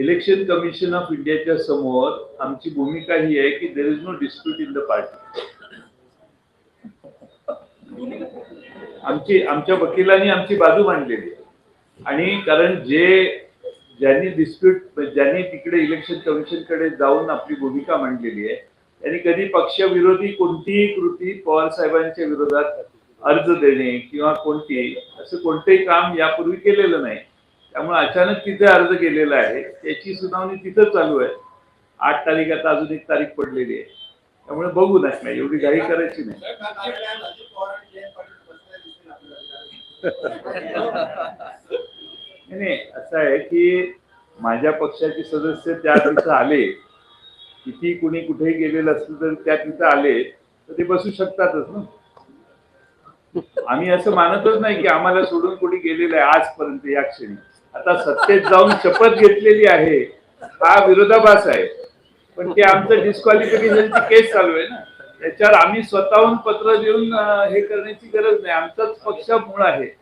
Election commission of इंडियाच्या समोर आमची भूमिका ही आहे की there is no dispute in the party आमची आमच्या वकिलांनी आमची बाजू मांडलेली आहे. आणि कारण जे ज्यांनी डिस्प्यूट ज्यांनी तिकडे इलेक्शन कमिशनकडे जाऊन आपली भूमिका मांडलेली आहे त्यांनी कधी पक्षविरोधी कोणतीही कृती पवार साहेबांच्या विरोधात अर्ज देणे किंवा कोणती असं कोणतेही काम यापूर्वी केलेलं नाही. त्यामुळे अचानक तिथे अर्ज केलेला आहे. त्याची सुनावणी तिथं चालू आहे. आठ तारीख आता अजून एक तारीख पडलेली आहे. त्यामुळे बघू नाही एवढी घाई करायची नाही. नाही असं आहे की माझ्या पक्षाचे सदस्य त्या तिथं आले. किती कुणी कुठे गेलेलं असलं तर त्या तिथं आले तर ते बसू शकतातच ना. आम्ही असं मानतच नाही की आम्हाला सोडून कुठे गेलेलं आहे आजपर्यंत या क्षणी. आता सत्तेत जाऊन शपथ घेतलेली आहे. हा विरोधाभास आहे. पण ते आमचं डिस्क्वालिफिकेशनची केस चालू आहे ना. त्याच्यावर आम्ही स्वतःहून पत्र देऊन हे करण्याची गरज नाही. आमचाच पक्ष मूळ आहे.